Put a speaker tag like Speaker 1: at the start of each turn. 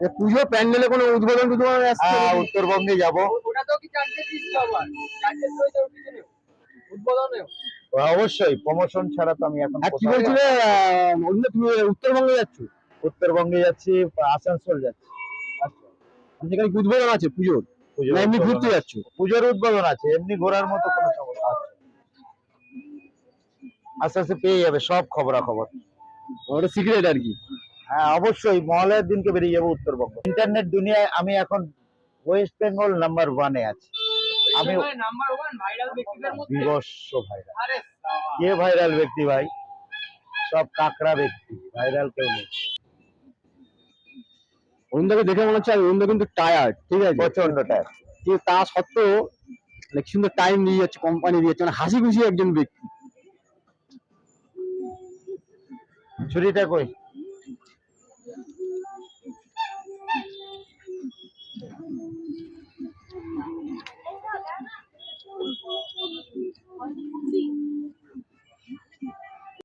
Speaker 1: এ পুজো প্যান্ডেলে কোনো উদ্বোধন টুদ্বোধন আসছে
Speaker 2: হ্যাঁ উত্তরবঙ্গে যাব।
Speaker 3: উদ্বোধনেও?
Speaker 2: অবশ্যই প্রমোশন ছাড়া তো আমি এখন
Speaker 1: কি বলছিলে অন্য তুমি উত্তরবঙ্গে যাচ্ছ?
Speaker 2: উত্তরবঙ্গে যাচ্ছি আসানসোল যাচ্ছি।
Speaker 1: আর সেখানে উদ্বোধন আছে পুজোর?
Speaker 2: পুজোর
Speaker 1: এমনি ঘুরতে। যাচ্ছ?
Speaker 2: পুজোর উদ্বোধন আছে এমনি ঘোরার মতো কোনো সমস্যা আছে। আস্তে আস্তে পেয়ে যাবে সব খবরাখবর।
Speaker 1: ওটা সিক্রেট আর কি।
Speaker 2: হ্যাঁ অবশ্যই মহালয়ের দিনকে বেরিয়ে যাব উত্তরবঙ্গ। ইন্টারনেট দুনিয়ায় আমি এখন ওয়েস্ট বেঙ্গল নাম্বার ওয়ানে আছি। আমি
Speaker 3: নাম্বার ভাইরাল
Speaker 2: বিবস্ব ভাইরাল কে ভাইরাল ব্যক্তি ভাই? সব কাকড়া ব্যক্তি ভাইরাল কেউ নেই।
Speaker 1: অরুণদাকে দেখে মনে হচ্ছে অরুণদা কিন্তু টায়ার্ড ঠিক আছে?
Speaker 2: প্রচন্ডটা
Speaker 1: কিন্তু তা সত্ত্বেও অনেক সুন্দর টাইম দিয়ে যাচ্ছে কোম্পানি দিয়ে যাচ্ছে মানে হাসি খুশি একজন ব্যক্তি।
Speaker 2: ছুরিটা কই?